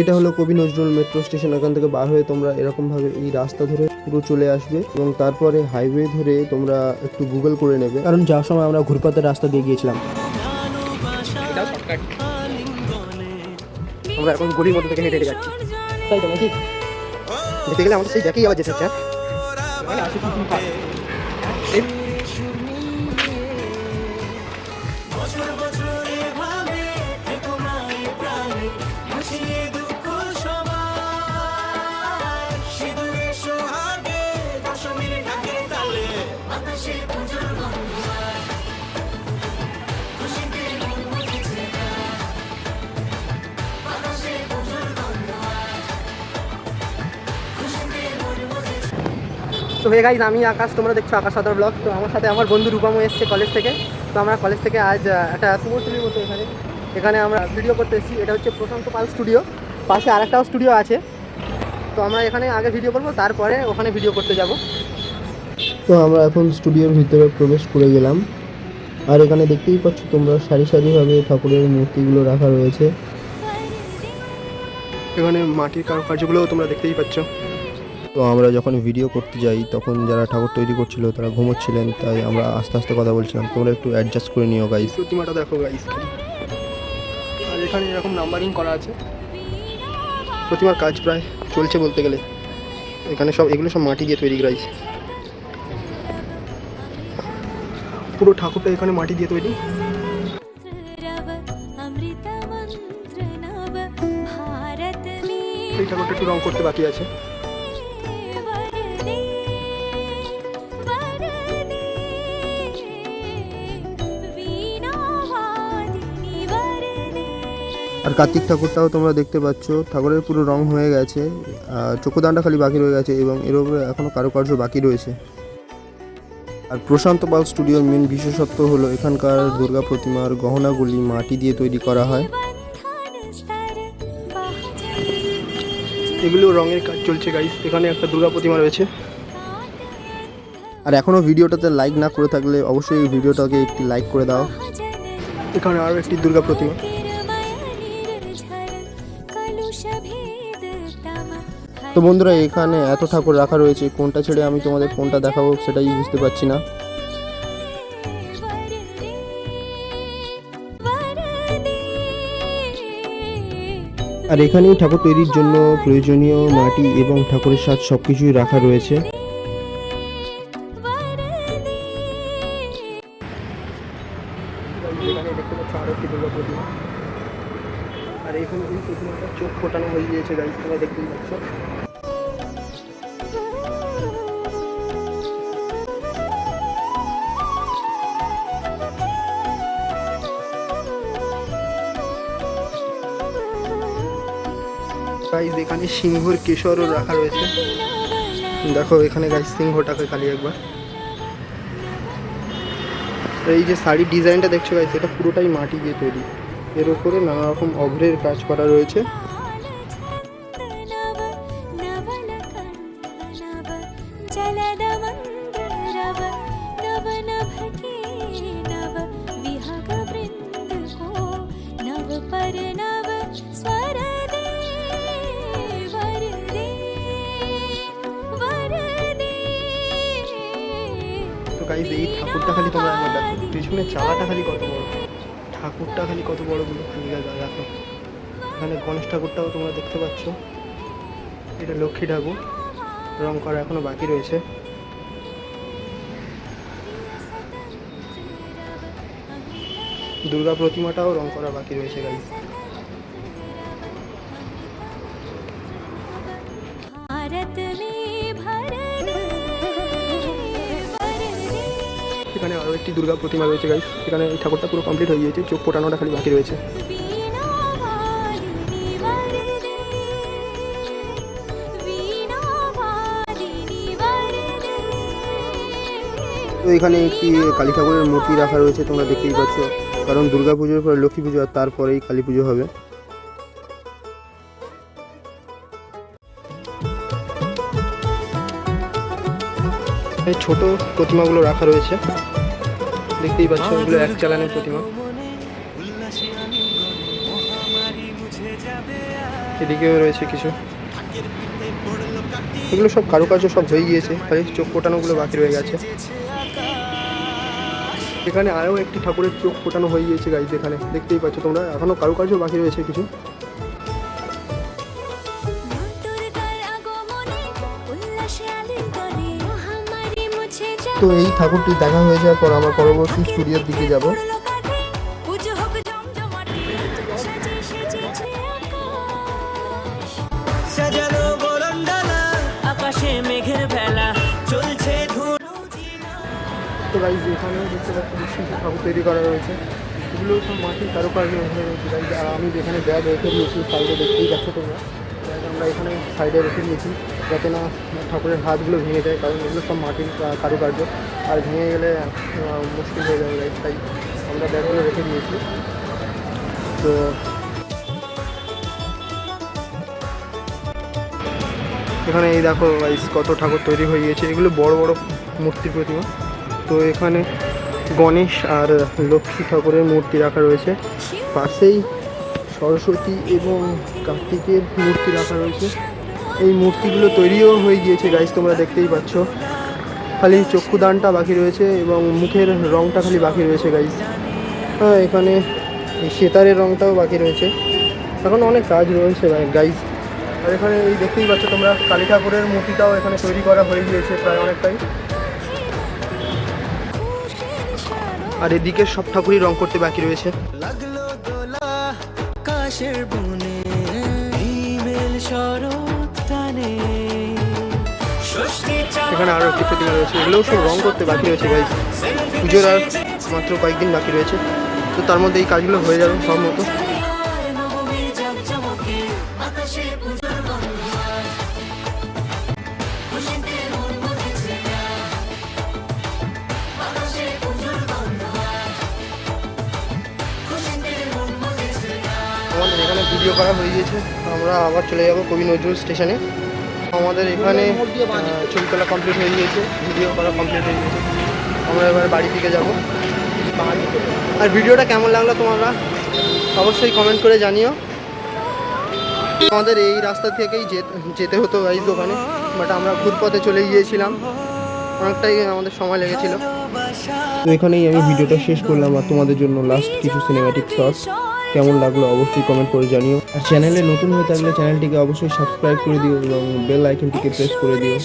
এটা হলো কবি নজরুল মেট্রো স্টেশন এখান থেকে বার হয়ে তোমরা এরকমভাবে এই রাস্তা ধরে পুরো চলে আসবে এবং তারপরে হাইওয়ে ধরে তোমরা একটু গুগল করে নেবে। কারণ যাওয়ার সময় আমরা ঘুরপাতের রাস্তা দিয়ে গিয়েছিলাম। আমরা এখন গলির মধ্যে থেকে হেঁটে হেঁটে যাচ্ছি। তাই তো নাকি? গেলে আমাদের সেই আবার যেতে হচ্ছে? মানে তো হয়ে গাইজ আমি আকাশ তোমরা দেখছ আকাশ সাদর ব্লগ তো আমার সাথে আমার বন্ধু রূপামও এসছে কলেজ থেকে। তো আমরা কলেজ থেকে আজ একটা কুমোরটুলির মতো এখানে। এখানে আমরা ভিডিও করতে এসেছি। এটা হচ্ছে প্রশান্ত পাল স্টুডিও পাশে আরেকটাও স্টুডিও আছে। তো আমরা এখানে আগে ভিডিও করব তারপরে ওখানে ভিডিও করতে যাব। তো আমরা এখন স্টুডিওর ভিতরে প্রবেশ করে গেলাম। আর এখানে দেখতেই পাচ্ছ তোমরা সারি সারিভাবে ঠাকুরের মূর্তিগুলো রাখা রয়েছে। এখানে মাটির কারুকার্যগুলোও তোমরা দেখতেই পাচ্ছ। তো আমরা যখন ভিডিও করতে যাই তখন যারা ঠাকুর তৈরি করছিল তারা ঘুমোচ্ছিলেন তাই আমরা আস্তে আস্তে কথা বলছিলাম। তোমরা একটু অ্যাডজাস্ট করে নিও গাইস প্রতিমাটা দেখো গাইস আর এখানে এরকম নাম্বারিং করা আছে। প্রতিমার কাজ প্রায় চলছে বলতে গেলে। এখানে সব এগুলো সব মাটি দিয়ে তৈরি গাইস পুরো ঠাকুরটা এখানে মাটি দিয়ে তৈরি। এই ঠাকুরটা একটু রং করতে বাকি আছে। আর কার্তিক ঠাকুরটাও তোমরা দেখতে পাচ্ছ ঠাকুরের পুরো রং হয়ে গেছে চোখদানটা খালি বাকি রয়ে গেছে এবং এর উপরে এখনও কারুকার্য বাকি রয়েছে। আর প্রশান্ত পাল স্টুডিওর মেন বিশেষত্ব হলো এখানকার দুর্গা প্রতিমার গহনাগুলি মাটি দিয়ে তৈরি করা হয়। এগুলো রঙের কাজ চলছে গাইস এখানে একটা দুর্গা প্রতিমা রয়েছে। আর এখনও ভিডিওটাতে লাইক না করে থাকলে অবশ্যই ভিডিওটাকে একটি লাইক করে দাও। এখানে আরও একটি দুর্গা প্রতিমা। তো বন্ধুরা, এখানে এত ঠাকুর রাখা রয়েছে, কোনটা ছেড়ে আমি তোমাদের কোনটা দেখাবো সেটাই বুঝতে পারছি না। আর এখানেই ঠাকুর তৈরির জন্য প্রয়োজনীয় মাটি এবং ঠাকুরের সাজ সব কিছুই রাখা রয়েছে। আর এখানে এই প্রতিমাটা চোখ ফোটানো হয়ে গিয়েছে গাইস তোমরা দেখতেই পাচ্ছ। গাইস এখানে সিংহর কেশরও রাখা রয়েছে। দেখো এখানে গাইস সিংহটাকে খালি একবার। এই যে শাড়ির ডিজাইনটা দেখছ গাইস এটা পুরোটাই মাটি দিয়ে তৈরি। এর উপরে নানা রকম অভ্রের কাজ করা রয়েছে। এই ঠাকুরটা খালি তোমার পিছনে চালাটা খালি কত বড়। ঠাকুরটা খালি কত বড় বড় দেখো। এখানে গণেশ ঠাকুরটাও তোমরা দেখতে পাচ্ছ। এটা লক্ষ্মী ঠাকুর। রং করা এখনও বাকি রয়েছে। দুর্গা প্রতিমাটাও রং করা বাকি রয়েছে গাইস। এখানে আরও একটি দুর্গা প্রতিমা রয়েছে গাইস এখানে এই ঠাকুরটা পুরো কমপ্লিট হয়ে গিয়েছে, চোখ ফোটানোটা খালি বাকি রয়েছে। তো এখানে একটি কালী ঠাকুরের মূর্তি রাখা রয়েছে, তোমরা দেখতেই পাচ্ছ। কারণ দুর্গা পুজোর পরে লক্ষ্মী পুজো আর তারপরেই কালী পুজো হবে। এই ছোট প্রতিমাগুলো রাখা রয়েছে। দেখতেই পাচ্ছ এগুলো এক চালানের প্রতিমা। এদিকেও রয়েছে কিছু। এগুলো সব কারুকার্য সব হয়ে গিয়েছে খালি চোখ ফোটানোগুলো বাকি রয়ে গেছে। এখানে আরও একটি ঠাকুরের চোখ ফোটানো হয়ে গিয়েছে গাইজ এখানে। দেখতেই পাচ্ছ তোমরা এখনও কারুকার্য বাকি রয়েছে কিছু। তো এই ঠাকুরটি দেখা হয়ে যাওয়ার পর আমরা পরবর্তী স্টুডিওর দিকে যাব। তো গাইজ এখানে দেখতে পাচ্ছি ঠাকুর তৈরি করা রয়েছে। এগুলো সব মাটির কারুকার্য রয়েছে। আর আমি যেখানে ব্যাগ রেখে দিয়েছি সাইডে দেখতেই পাচ্ছ তোমরা। আমরা এখানে সাইডে রেখে দিয়েছি যাতে না ঠাকুরের হাতগুলো ভেঙে যায়, কারণ এগুলো সব মাটির কারুকার্য। আর ভেঙে গেলে মুশকিল হয়ে যাবে তাই আমরা ব্যাগগুলো রেখে দিয়েছি। তো এখানে এই দেখো গাইস কত ঠাকুর তৈরি হয়ে গিয়েছে। এগুলো বড় বড় মূর্তি প্রতিমা। তো এখানে গণেশ আর লক্ষ্মী ঠাকুরের মূর্তি রাখা রয়েছে। পাশেই সরস্বতী এবং কার্তিকের মূর্তি রাখা রয়েছে। এই মূর্তিগুলো তৈরিও হয়ে গিয়েছে গাইজ তোমরা দেখতেই পাচ্ছ। খালি চক্ষুদানটা বাকি রয়েছে এবং মুখের রংটা খালি বাকি রয়েছে গাইজ হ্যাঁ এখানে সেতারের রংটাও বাকি রয়েছে। এখন অনেক কাজ রয়েছে গাইজ আর এখানে এই দেখতেই পাচ্ছ তোমরা, কালী ঠাকুরের মূর্তিটাও এখানে তৈরি করা হয়ে গিয়েছে প্রায় অনেকটাই। আর এদিকে সব ঠাকুরই রং করতে বাকি রয়েছে। কাশের বনে, হিমেল শরৎ টানে। এখানে আরও একটি প্রতিমা রয়েছে, এগুলোও সব রং করতে বাকি রয়েছে গাইজ পুজোর আর মাত্র কয়েকদিন বাকি রয়েছে। তো তার মধ্যে এই কাজগুলো হয়ে যাবে, সব মতো। আমাদের এখানে ভিডিও করা হয়ে গিয়েছে আমরা আবার চলে যাব কবি নজরুল স্টেশনে। আমাদের এখানে ছবি তোলা কমপ্লিট হয়ে গিয়েছে ভিডিও করা কমপ্লিট হয়ে গিয়েছে। আমরা এবার বাড়ি থেকে যাব। আর ভিডিওটা কেমন লাগল তোমরা? অবশ্যই কমেন্ট করে জানিও। আমাদের এই রাস্তা থেকেই যেতে- হতো গাইজ দোকানে বাট আমরা ঘুরপথে চলে গিয়েছিলাম। অনেকটাই আমাদের সময় লেগেছিল। তো এখানেই আমি ভিডিওটা শেষ করলাম, আর তোমাদের জন্য লাস্ট কিছু সিনেম্যাটিক শর্টস কেমন লাগল অবশ্যই কমেন্ট করে জানিও। আর চ্যানেলে নতুন হয়ে থাকলে চ্যানেলটিকে অবশ্যই সাবস্ক্রাইব করে দিও এবং বেল আইকনটিকে প্রেস করে দিও।